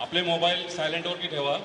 आपले मोबाईल सायलेंटवरती ठेवा.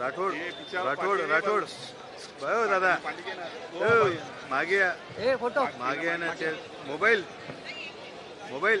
राठोड राठोड राठोड. बरं हो दादा. हो, मागे मागे ना मोबाईल. मोबाईल.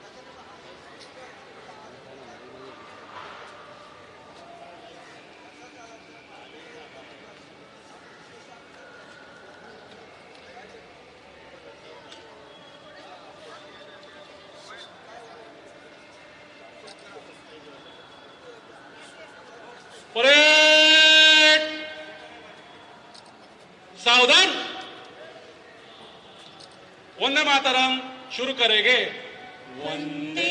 ಶಾಂತಾರಾಮ್ ಶುರುಕರೆಗೆ ಒಂದೇ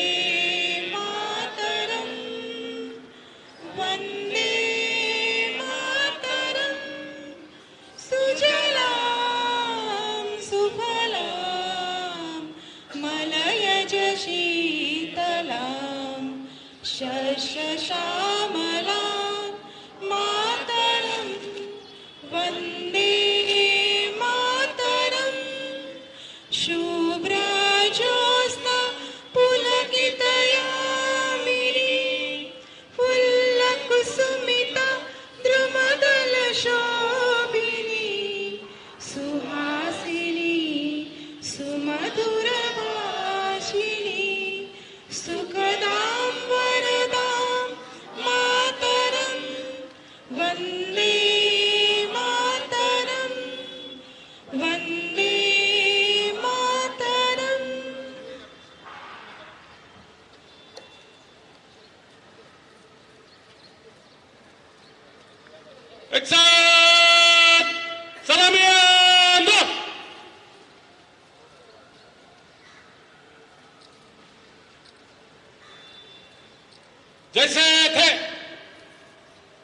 जैसे थे।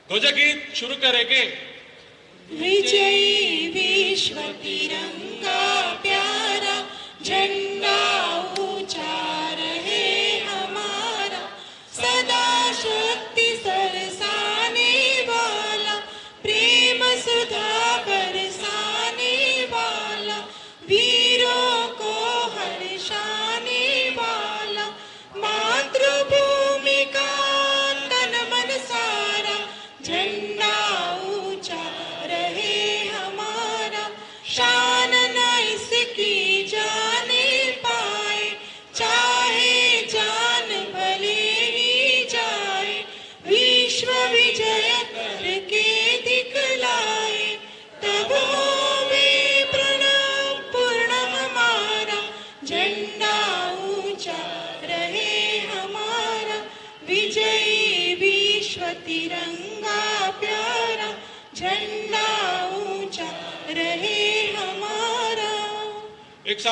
ध्वजगीत शुरू करेंगे। विजयी विश्व तिरंगा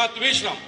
विश्वनाथ विश्राम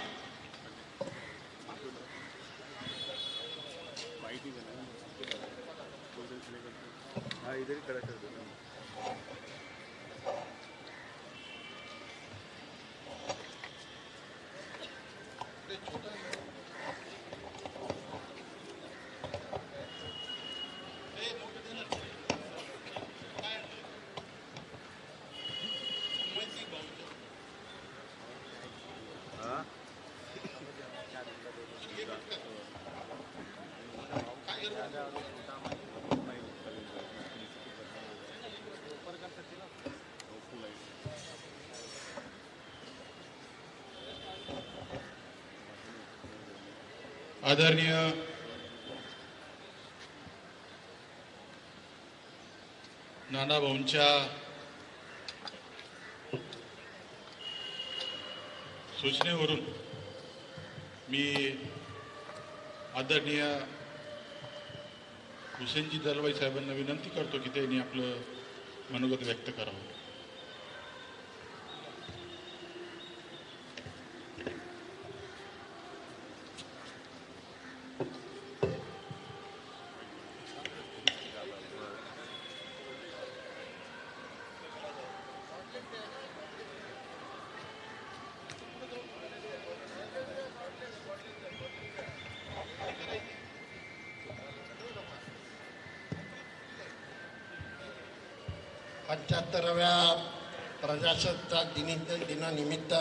आदरणीय नाना भाऊंच्या सूचनेवरून मी आदरणीय हुसेनजी दलवाई साहेबांना विनंती करतो की त्यांनी आपलं मनोगत व्यक्त करावं. पंच्याहत्तराव्या प्रजासत्ताक दिनी दिनानिमित्त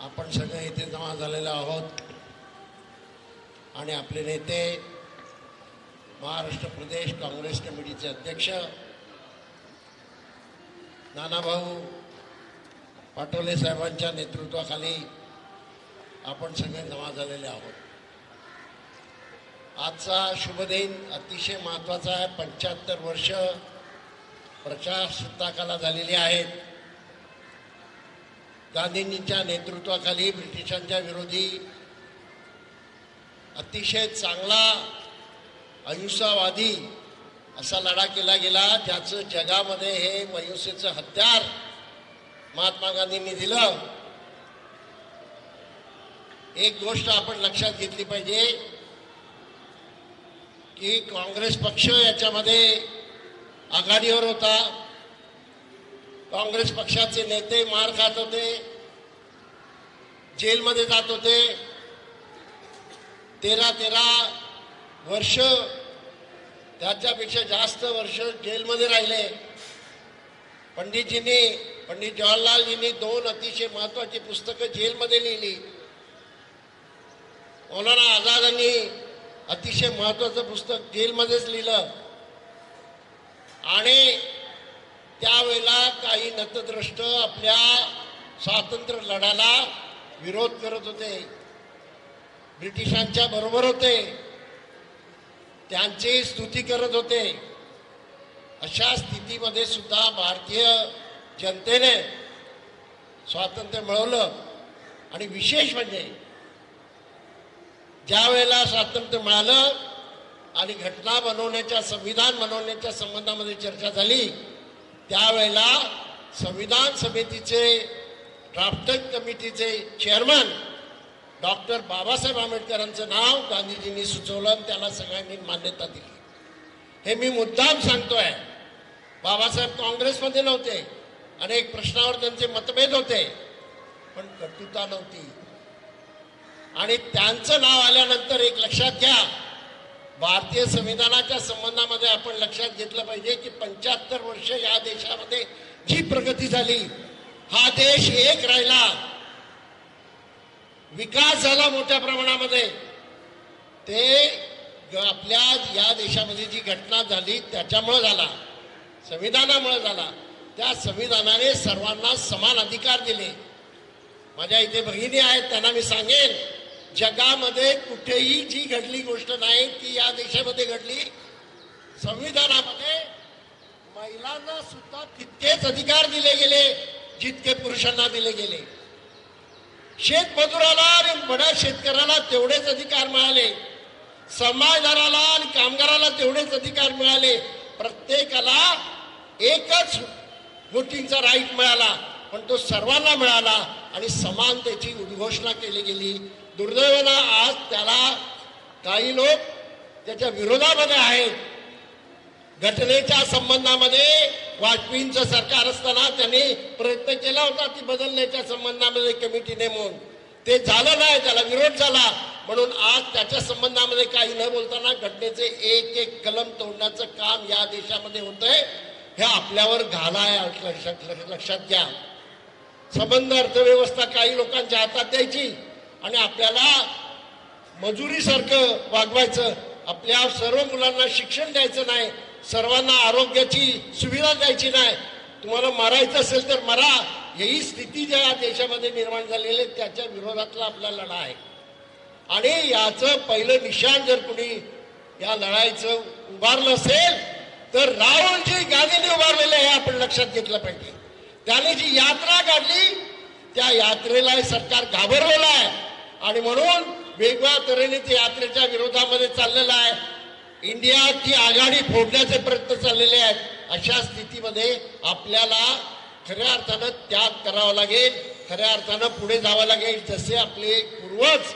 आपण सगळे इथे जमा झालेले आहोत. आणि आपले नेते महाराष्ट्र प्रदेश काँग्रेस कमिटीचे अध्यक्ष नानाभाऊ पाटोले साहेबांच्या नेतृत्वाखाली आपण सगळे जमा झालेले आहोत. आजचा शुभ दिन अतिशय महत्त्वाचा आहे. पंच्याहत्तर वर्ष प्रजासत्ताकाला झालेली आहेत. गांधींच्या नेतृत्वाखाली ब्रिटिशांच्या विरोधी अतिशय चांगला अहिंसावादी असा लढा केला गेला. ज्याचं जगामध्ये हे अहिंसेचं हत्यार महात्मा गांधींनी दिलं. एक गोष्ट आपण लक्षात घेतली पाहिजे की काँग्रेस पक्ष याच्यामध्ये आघाडीवर होता. काँग्रेस पक्षाचे नेते मार खात होते. जेलमध्ये जात होते. तेरा तेरा वर्ष त्याच्यापेक्षा जास्त वर्ष जेलमध्ये राहिले. पंडितजींनी पंडित जवाहरलालजींनी दोन अतिशय महत्वाची पुस्तकं जेलमध्ये लिहिली. मौलाना आझादांनी अतिशय महत्वाचं पुस्तक जेलमध्येच लिहिलं. आणि त्यावेळेला काही नतद्रष्ट आपल्या स्वातंत्र्य लढ्याला विरोध करत होते. ब्रिटिशांच्या बरोबर होते. त्यांची स्तुती करत होते. अशा स्थितीमध्ये सुद्धा भारतीय जनतेने स्वातंत्र्य मिळवलं. आणि विशेष म्हणजे ज्या वेळेला स्वातंत्र्य मिळालं आणि घटना बनवण्याच्या संविधान बनवण्याच्या संबंधामध्ये चर्चा झाली. त्यावेळेला संविधान समितीचे ड्राफ्टिंग कमिटीचे चेअरमन डॉक्टर बाबासाहेब आंबेडकरांचं नाव गांधीजींनी सुचवलं आणि त्याला सगळ्यांनी मान्यता दिली. हे मी मुद्दाम सांगतोय. बाबासाहेब काँग्रेसमध्ये नव्हते. अनेक प्रश्नावर त्यांचे मतभेद होते पण कटुता नव्हती. आणि त्यांचं नाव आल्यानंतर एक लक्षात घ्या भारतीय संविधानाच्या संबंधामध्ये आपण लक्षात घेतलं पाहिजे की पंच्याहत्तर वर्ष या देशामध्ये जी प्रगती झाली हा देश एक राहिला. विकास झाला मोठ्या प्रमाणामध्ये. ते आपल्या या देशामध्ये जी घटना झाली त्याच्यामुळं झाला. संविधानामुळे झाला. त्या संविधानाने सर्वांना समान अधिकार दिले. माझ्या इथे भगिनी आहेत त्यांना मी सांगेन जगामध्ये कुठेही जी घडली गोष्ट नाही ती या देशामध्ये घडली. संविधानामध्ये महिलांना सुद्धा तितकेच अधिकार दिले गेले जितके पुरुषांना दिले गेले. शेतमजुराला आणि बड्या शेतकऱ्याला तेवढेच अधिकार मिळाले. समाजदाराला आणि कामगाराला तेवढेच अधिकार मिळाले. प्रत्येकाला एकच वोटिंगचा राईट मिळाला पण तो सर्वांना मिळाला आणि समानतेची उद्घोषणा केली गेली. दुर्दैवानं आज त्याला काही लोक त्याच्या विरोधामध्ये आहेत. घटनेच्या संबंधामध्ये वाजपेयींचं सरकार असताना त्यांनी प्रयत्न केला होता ती बदलण्याच्या संबंधामध्ये कमिटी नेमून. ते झालं नाही त्याला विरोध झाला. म्हणून आज त्याच्या संबंधामध्ये काही न बोलताना घटनेचे एक एक कलम तोडण्याचं काम या देशामध्ये होतंय. हे आपल्यावर घालाय लक्षात लक्षात घ्या. संबंध अर्थव्यवस्था काही लोकांच्या हातात द्यायची. आणि आपल्याला मजुरीसारखं वागवायचं आपल्या सर्व मुलांना शिक्षण द्यायचं नाही सर्वांना आरोग्याची सुविधा द्यायची नाही तुम्हाला मारायचं असेल तर मरा. ही स्थिती ज्या देशामध्ये निर्माण झालेली आहे त्याच्या विरोधातला आपला लढा आहे. आणि याचं पहिलं निशाण जर कुणी या लढाईचं उभारलं असेल तर राहुलजी गांधीने उभारलेलं आहे हे आपण लक्षात घेतलं पाहिजे. त्याने जी यात्रा काढली त्या यात्रेला सरकार घाबरलेलं आहे. आणि म्हणून वेगवेगळ्या तऱ्हेने ते यात्रेच्या विरोधामध्ये चाललेलं आहे. इंडियाची आघाडी फोडण्याचे प्रयत्न चाललेले आहेत. अशा स्थितीमध्ये आपल्याला खऱ्या अर्थानं त्याग करावा लागेल. खऱ्या अर्थानं पुढे जावं लागेल. जसे आपले पूर्वज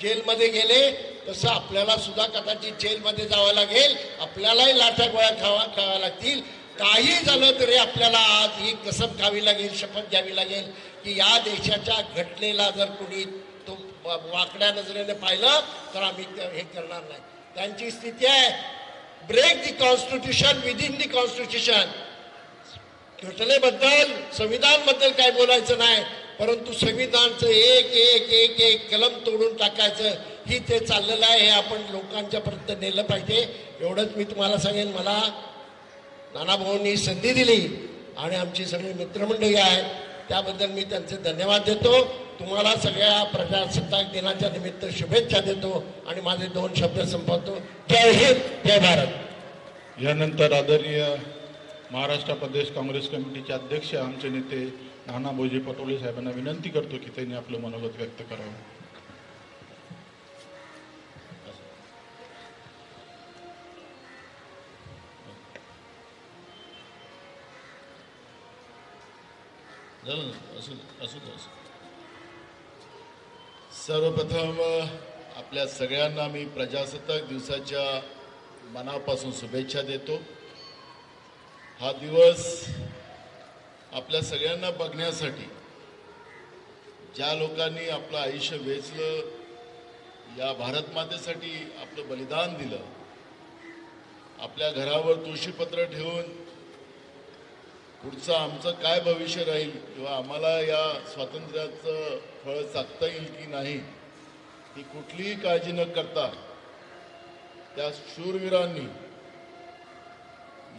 जेलमध्ये गेले तसं आपल्याला सुद्धा कदाचित जेलमध्ये जावं लागेल. आपल्यालाही लाठा गोळ्या खावा खाव्या लागतील. काही झालं तरी आपल्याला आज ही कसम खावी लागेल शपथ घ्यावी लागेल की या देशाच्या घटनेला जर कुणी वाकड्या नजरेने पाहिलं तर आम्ही हे करणार नाही. त्यांची स्थिती आहे break the constitution within the constitution घटनेबद्दल संविधानबद्दल काय बोलायचं नाही परंतु संविधानचं एक एक एक एक कलम तोडून टाकायचं ही ते चाललेलं आहे हे आपण लोकांच्या पर्यंत नेलं पाहिजे. एवढंच मी तुम्हाला सांगेन मला नानाभाऊंनी संधी दिली आणि आमची सगळी मित्रमंडळी आहे त्याबद्दल मी त्यांचे धन्यवाद देतो. तुम्हाला सगळ्या प्रजासत्ताक दिनाच्या निमित्त शुभेच्छा देतो आणि माझे दोन शब्द संपवतो. जय हिंद जय भारत. यानंतर आदरणीय महाराष्ट्र प्रदेश काँग्रेस कमिटीचे अध्यक्ष आमचे नेते नाना भोजी पटोले साहेबांना विनंती करतो की त्यांनी आपलं मनोगत व्यक्त करावं. झालं असू असू असू सर्वप्रथम आपल्या सगळ्यांना मी प्रजासत्ताक दिवसाच्या मनापासून शुभेच्छा देतो. हा दिवस आपल्या सगळ्यांना बघण्यासाठी ज्या लोकांनी आपलं आयुष्य वेचलं या भारतमातेसाठी आपलं बलिदान दिलं आपल्या घरावर तुळशीपत्र ठेवून पुढचं आमचं काय भविष्य राहील किंवा आम्हाला या स्वातंत्र्याचं फळ चाकता येईल की नाही ही कुठलीही काळजी न करता त्या शूरवीरांनी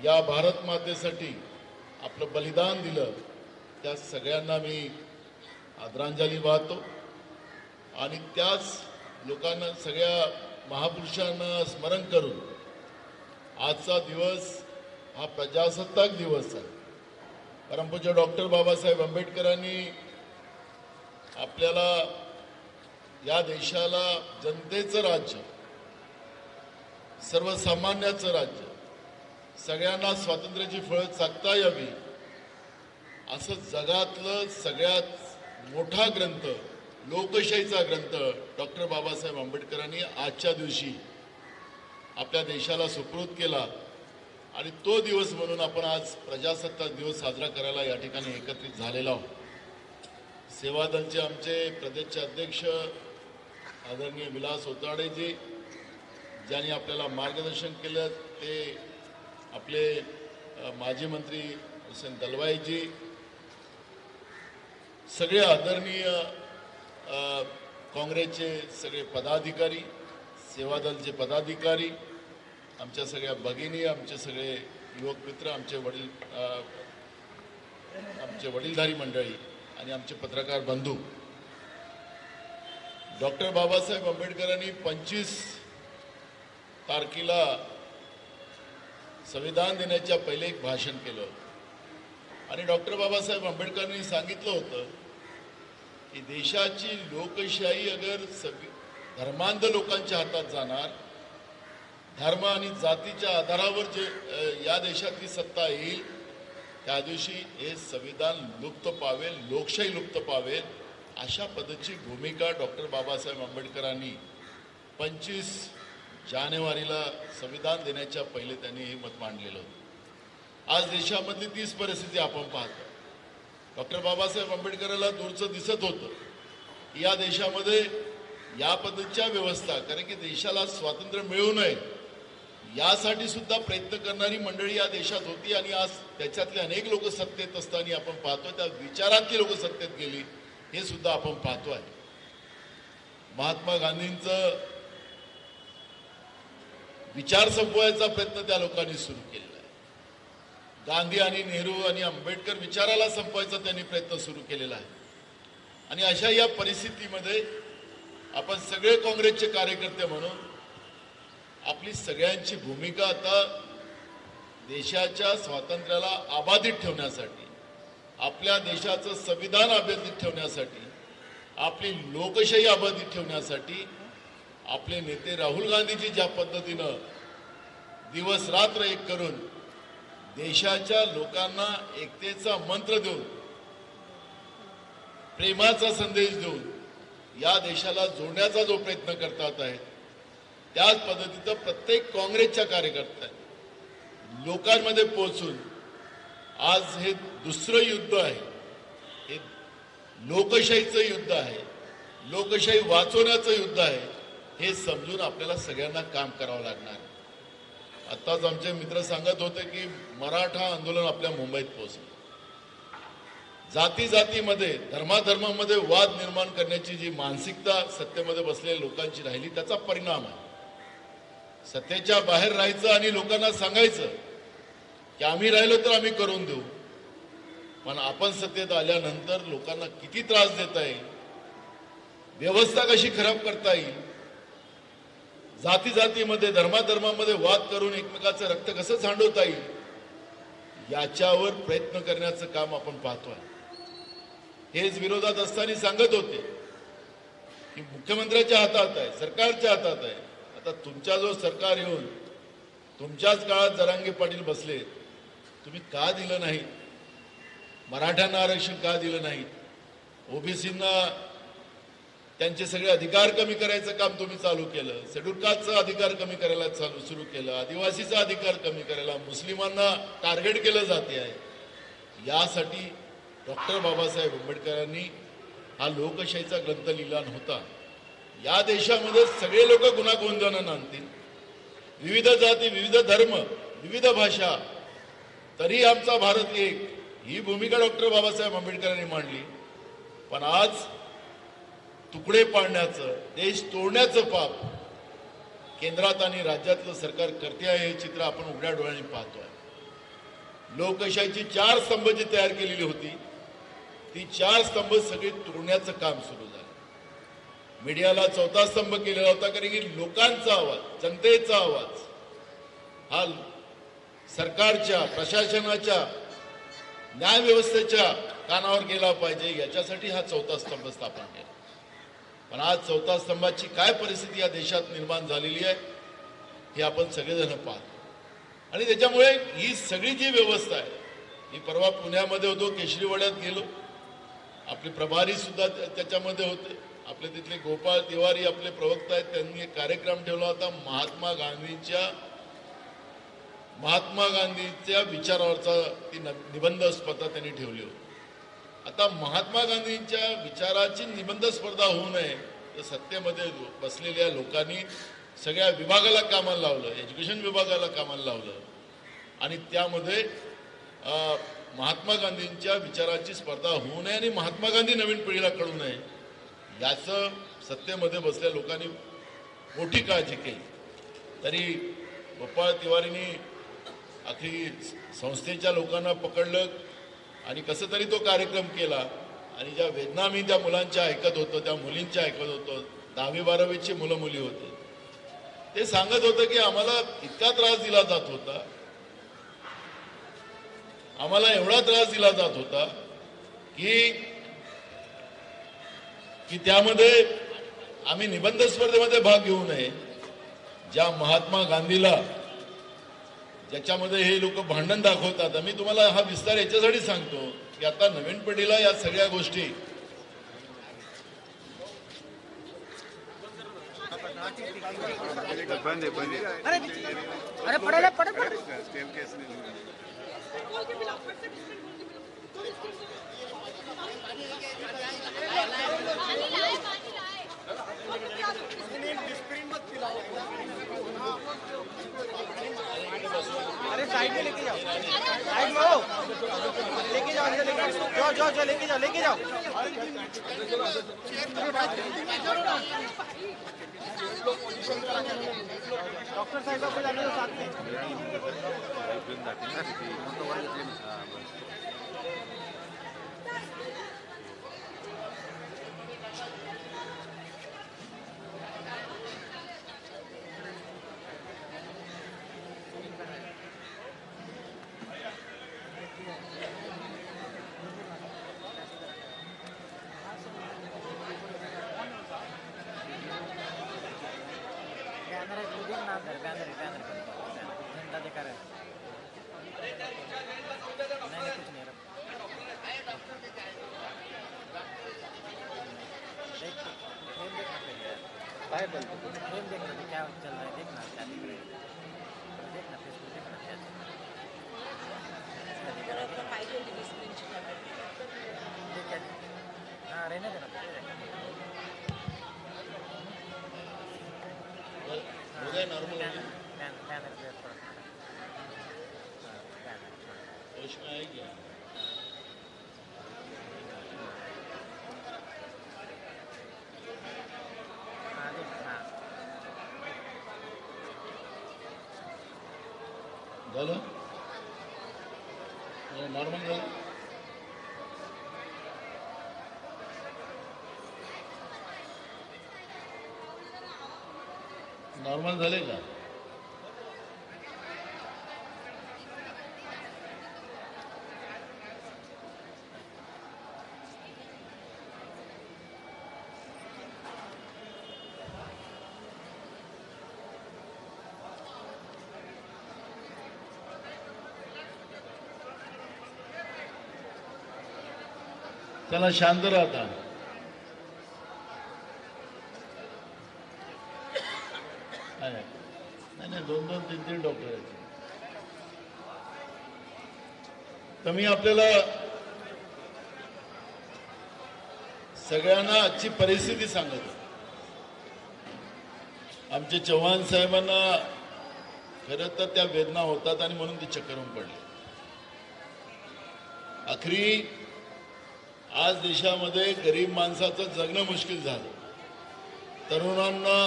या भारत मातेसाठी आपलं बलिदान दिलं. त्या सगळ्यांना मी आदरांजली वाहतो. आणि त्याच लोकांना सगळ्या महापुरुषांना स्मरण करून आजचा दिवस हा प्रजासत्ताक दिवस आहे. कारण पूज्य डॉक्टर बाबासाहेब आंबेडकरांनी आपल्याला या देशाला जनतेचं राज्य सर्वसामान्याचं राज्य सगळ्यांना स्वातंत्र्याची फळं चाकता यावी असं जगातलं सगळ्यात मोठा ग्रंथ लोकशाहीचा ग्रंथ डॉक्टर बाबासाहेब आंबेडकरांनी आजच्या दिवशी आपल्या देशाला सुपूर्द केला. आणि तो दिवस म्हणून आपण आज प्रजासत्ताक दिवस साजरा करायला या ठिकाणी एकत्रित झालेलो आहोत. सेवा दलचे आमचे प्रदेशचे अध्यक्ष आदरणीय विलास ओताडेजी ज्यांनी आपल्याला मार्गदर्शन केलं ते आपले माजी मंत्री हुसेन दलवाईजी सगळे आदरणीय काँग्रेसचे सगळे पदाधिकारी सेवादलचे पदाधिकारी आमच्या सगळ्या भगिनी आमचे सगळे युवक मित्र आमचे वडील आमचे वडीलधारी मंडळी आणि आमचे पत्रकार बंधू. डॉक्टर बाबासाहेब आंबेडकरांनी पंचवीस तारखेला संविधान दिनाच्या पहिले एक भाषण केलं आणि डॉक्टर बाबासाहेब आंबेडकरांनी सांगितलं होतं की देशाची लोकशाही अगर सग धर्मांध लोकांच्या हातात जाणार धर्म आणि जातीच्या आधारावर जे या देशातली सत्ता येईल त्या दिवशी हे संविधान लुप्त पावेल लोकशाही लुप्त पावेल अशा पद्धतीची भूमिका डॉक्टर बाबासाहेब आंबेडकरांनी पंचवीस जानेवारीला संविधान देण्याच्या पहिले त्यांनी हे मत मांडलेलं होतं. आज देशामधली तीच परिस्थिती आपण पाहतो. डॉक्टर बाबासाहेब आंबेडकरांना दूरचं दिसत होतं. या देशामध्ये या पद्धतीच्या व्यवस्था कारण की देशाला स्वातंत्र्य मिळू नये यासाठी सुद्धा प्रयत्न करणारी मंडळी या देशात होती आणि आज त्याच्यातले अनेक लोक सत्तेत असताना आपण पाहतोय त्या विचारातली लोक सत्तेत गेली हे सुद्धा आपण पाहतोय. महात्मा गांधींचं विचार संपवायचा प्रयत्न त्या लोकांनी सुरू केलेला आहे. गांधी आणि नेहरू आणि आंबेडकर विचाराला संपवायचा त्यांनी प्रयत्न सुरू केलेला आहे. आणि अशा या परिस्थितीमध्ये आपण सगळे काँग्रेसचे कार्यकर्ते म्हणून आपली सगळ्यांची भूमिका आता देशाच्या स्वातंत्र्याला अबाधित ठेवण्यासाठी आपल्या देशाचं संविधान अबाधित ठेवण्यासाठी आपली लोकशाही अबाधित ठेवण्यासाठी आपले नेते राहुल गांधीजी ज्या पद्धतीनं दिवस रात्र एक करून देशाच्या लोकांना एकतेचा मंत्र देऊन प्रेमाचा संदेश देऊन या देशाला जोडण्याचा जो प्रयत्न करतात आहेत त्याच पद्धतीचं प्रत्येक काँग्रेसच्या कार्यकर्त्या लोकांमध्ये पोहोचून आज हे दुसरं युद्ध आहे. हे लोकशाहीचं युद्ध आहे. लोकशाही वाचवण्याचं युद्ध आहे. हे समजून आपल्याला सगळ्यांना काम करावं लागणार. आत्ताच आमचे मित्र सांगत होते की मराठा आंदोलन आपल्या मुंबईत पोहोचलं. जाती जातीमध्ये धर्माधर्मामध्ये वाद निर्माण करण्याची जी मानसिकता सत्तेमध्ये बसलेल्या लोकांची राहिली त्याचा परिणाम आहे. सत्तेच्या बाहेर राहायचं आणि लोकांना सांगायचं की आम्ही राहिलो तर आम्ही करून देऊ. पण आपण सत्तेत आल्यानंतर लोकांना किती त्रास देता येईल? व्यवस्था कशी खराब करता येईल? जाती जातीमध्ये धर्माधर्मामध्ये वाद करून एकमेकाचं रक्त कसं सांडवता येईल? याच्यावर प्रयत्न करण्याचं काम आपण पाहतोय हेच विरोधात असताना सांगत होते की मुख्यमंत्र्याच्या हातात आहे सरकारच्या हातात आहे. आता तुमच्या जो सरकार येऊन तुमच्याच काळात जरांगे पाटील बसले तुम्ही का दिलं नाही? मराठ्यांना आरक्षण का दिलं नाही? ओबीसींना त्यांचे सगळे अधिकार कमी करायचं काम तुम्ही चालू केलं शेड्यूल कास्टचा अधिकार कमी करायला चालू सुरू केलं आदिवासीचा अधिकार कमी करायला मुस्लिमांना टार्गेट केलं जाते आहे. यासाठी डॉक्टर बाबासाहेब आंबेडकरांनी हा लोकशाहीचा ग्रंथ लिहिला नव्हता. या देशामध्ये सगळे लोक गुन्हा गोंधळानं आणतील. विविध जाती विविध धर्म विविध भाषा. तरी आमचा भारत एक. ही भूमिका डॉक्टर बाबासाहेब आंबेडकरांनी मांडली. पण आज तुकडे पाडण्याचं देश तोडण्याचं पाप केंद्रात आणि राज्यातलं सरकार करते आहे हे चित्र आपण उघड्या डोळ्यांनी पाहतोय. लोकशाहीची चार स्तंभ जी तयार केलेली होती ती चार स्तंभ सगळी तोडण्याचं काम सुरू झालं. मीडियाला चौथा स्तंभ केलेला होता कारण की लोकांचा आवाज जनतेचा आवाज हा सरकारच्या प्रशासनाच्या न्यायव्यवस्थेच्या कानावर गेला पाहिजे. याच्यासाठी हा चौथा स्तंभ स्थापन केला. पण आज चौथा स्तंभाची काय परिस्थिती या देशात निर्माण झालेली आहे हे आपण सगळेजण पाहतो. आणि त्याच्यामुळे ही सगळी जी व्यवस्था आहे मी परवा पुण्यामध्ये होतो केशरीवाड्यात गेलो. आपले प्रभारी सुद्धा त्या- त्याच्यामध्ये होते. आपले तिथले गोपाळ तिवारी आपले प्रवक्ता आहेत त्यांनी एक कार्यक्रम ठेवला होता महात्मा गांधींच्या महात्मा गांधीच्या विचारावरचा ती न- निबंध स्पर्धा त्यांनी ठेवली होती. आता महात्मा गांधींच्या विचाराची निबंध स्पर्धा होऊ नये तर सत्तेमध्ये बसलेल्या लोकांनी सगळ्या विभागाला कामाला लावलं एज्युकेशन विभागाला कामाला लावलं. आणि त्यामध्ये महात्मा गांधींच्या विचाराची स्पर्धा होऊ नये आणि महात्मा गांधी नवीन पिढीला कळू नये. याचं सत्तेमध्ये बसलेल्या लोकांनी मोठी काळजी केली. तरी गोपाळ तिवारींनी अखरी संस्थेच्या लोकांना पकडलं आणि कसं तरी तो कार्यक्रम केला. आणि ज्या वेदना मी त्या मुलांच्या ऐकत होतो त्या मुलींच्या ऐकत होतो दहावी बारावीची मुलं मुली होते. ते सांगत होतं की आम्हाला इतका त्रास दिला जात होता. आम्हाला एवढा त्रास दिला जात होता की की त्यामध्ये आम्ही निबंध स्पर्धेमध्ये भाग घेऊ नये. ज्या महात्मा गांधीला ज्याच्यामध्ये हे लोक भांडण दाखवतात आम्ही तुम्हाला हा विस्तार याच्यासाठी सांगतो की आता नवीन पिढीला या सगळ्या गोष्टी अरे साइड में लेके जाओ। साइड में हो लेके जाओ लेके जाओ जाओ जाओ, लेके जाओ लेके जाओ। डॉक्टर साहब को जाने दो साथ में। हाँ रहने देना पहले उद्या नॉर्मल बैनर बैनर बैनर पे थोड़ा हाँ, बैनर प्रश्न आहे की हाँ देख हाँ झालं नॉर्मल झाले का? त्याला शांत राहता आहे. नाही नाही दोन दोन तीन डॉक्टर आहेत. तर मी आपल्याला सगळ्यांना आजची परिस्थिती सांगत. आमचे चव्हाण साहेबांना खरं तर त्या वेदना होतात आणि म्हणून ते चक्करून पडले. आखरी आज देशामध्ये गरीब माणसाचं जगणं मुश्किल झालं. तरुणांना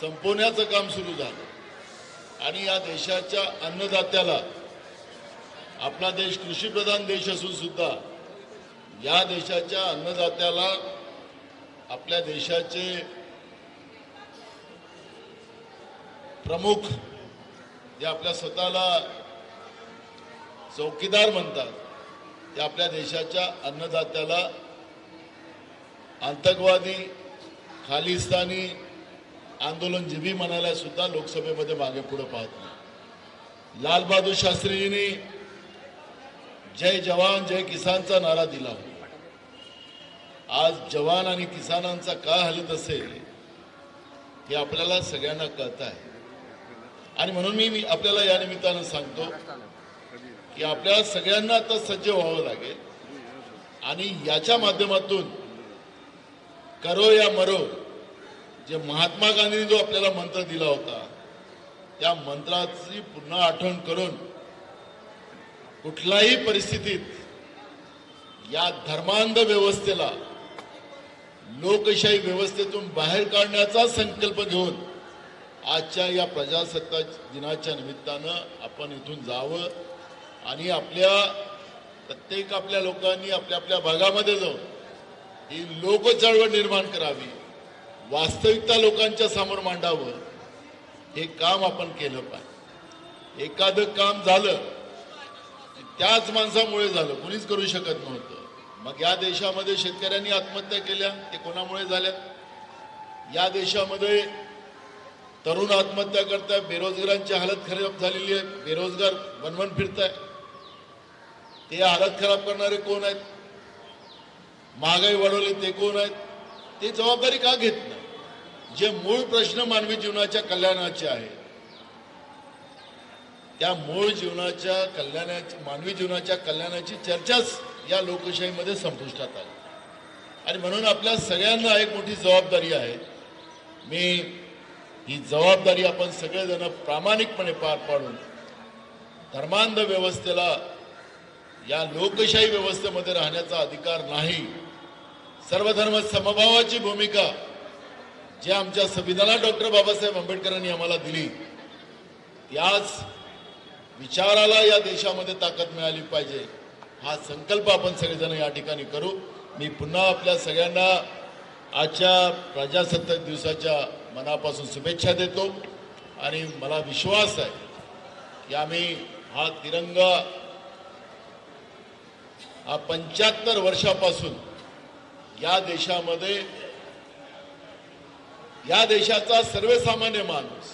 संपवण्याचं काम सुरू झालं. आणि या देशाच्या अन्नदात्याला आपला देश कृषीप्रधान देश असून सुद्धा या देशाच्या अन्नदात्याला आपल्या देशाचे प्रमुख जे आपल्या स्वतःला चौकीदार म्हणतात ते आपल्या देशाच्या अन्नदात्याला आतंकवादी खालिस्तानी आंदोलन आंदोलनजीवी म्हणायला सुद्धा लोकसभेमध्ये मागे पुढे पाहत नाही. लालबहादूर शास्त्रीजींनी जय जवान जय किसानचा नारा दिला आज जवान आणि किसानांचा का हलत असेल हे आपल्याला सगळ्यांना कळत आहे. आणि म्हणून मी मी आपल्याला या निमित्तानं सांगतो की आपल्या सगळ्यांना आता सज्ज व्हावं लागेल. आणि याच्या माध्यमातून करो या मरो जे महात्मा गांधींनी जो आपल्याला मंत्र दिला होता त्या मंत्राची पुन्हा आठवण करून कुठल्याही परिस्थितीत या धर्मांध व्यवस्थेला लोकशाही व्यवस्थेतून बाहेर काढण्याचा संकल्प घेऊन आजच्या या प्रजासत्ताक दिनाच्या निमित्तानं आपण इथून जावं आणि आपल्या प्रत्येक आपल्या लोकांनी आपल्या आपल्या भागामध्ये जाऊन ही लोकचळवळ निर्माण करावी. वास्तविकता लोकांच्या समोर मांडावं हे काम आपण केलं पाहिजे. एखादं काम झालं त्याच माणसामुळे झालं कुणीच करू शकत नव्हतं. मग या देशामध्ये शेतकऱ्यांनी आत्महत्या केल्या ते कोणामुळे झाल्या? या देशामध्ये तरुण आत्महत्या करताय बेरोजगारांची हालत खराब झालेली आहे बेरोजगार बनवण फिरताय. ते हालत खराब करणारे कोण आहेत? महागाई वाढवली ते कोण आहेत? ते जबाबदारी का घेत नाही? जे मूळ प्रश्न मानवी जीवनाच्या कल्याणाचे आहेत. त्या मूळ जीवनाच्या कल्याणाची मानवी जीवनाच्या कल्याणाची चर्चाच या लोकशाहीमध्ये संपुष्टात आली. आणि म्हणून आपल्या सगळ्यांना एक मोठी जबाबदारी आहे. मी ही जबाबदारी आपण सगळेजण प्रामाणिकपणे पार पाडून धर्मांध व्यवस्थेला या लोकशाही व्यवस्थेमध्ये राहण्याचा अधिकार नाही सर्वधर्म समभावाची भूमिका जी आमच्या संविधानात डॉक्टर बाबासाहेब आंबेडकरांनी आम्हाला दिली त्याच विचाराला या देशामध्ये ताकद मिळाली पाहिजे हा संकल्प आपण सगळेजण या ठिकाणी करू. मी पुन्हा आपल्या सगळ्यांना आजच्या प्रजासत्ताक दिवसाच्या मनापासून शुभेच्छा देतो आणि मला विश्वास आहे की आम्ही हा तिरंगा हा पंच्याहत्तर वर्षापासून या देशामध्ये या देशाचा सर्वसामान्य माणूस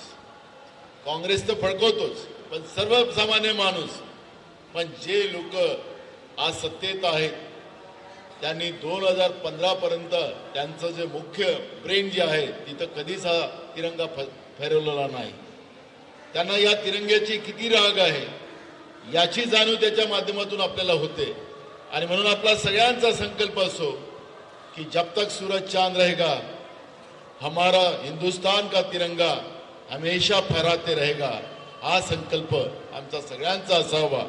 काँग्रेस तर फडकवतोच पण सर्वसामान्य माणूस पण जे लोक आज सत्तेत आहेत त्यांनी दोन हजार पंधरा पर्यंत त्यांचं जे मुख्य ब्रेन जे आहे तिथं कधीच हा तिरंगा फ फैरवलेला नाही. त्यांना या तिरंग्याची किती राग आहे याची जाणीव त्याच्या माध्यमातून आपल्याला होते. आणि म्हणून आपला सगळ्यांचा संकल्प असो कि जब तक सूरज चांद रहेगा हमारा हिंदुस्तान का तिरंगा हमेशा फहराते रहेगा. हा संकल्प आमचा सगळ्यांचा असावा.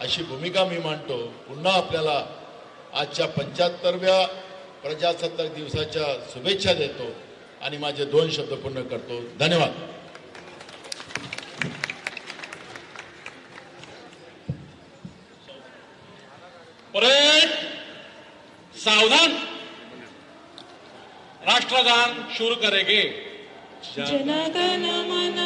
अशी भूमिका मी मांडतो. पुन्हा आपल्याला आजच्या पंच्याहत्तरव्या प्रजासत्ताक दिवसाच्या शुभेच्छा देतो आणि माझे दोन शब्द पूर्ण करतो. धन्यवाद. परत सावधान. राष्ट्रगान शुरू करेगे। जनगण मन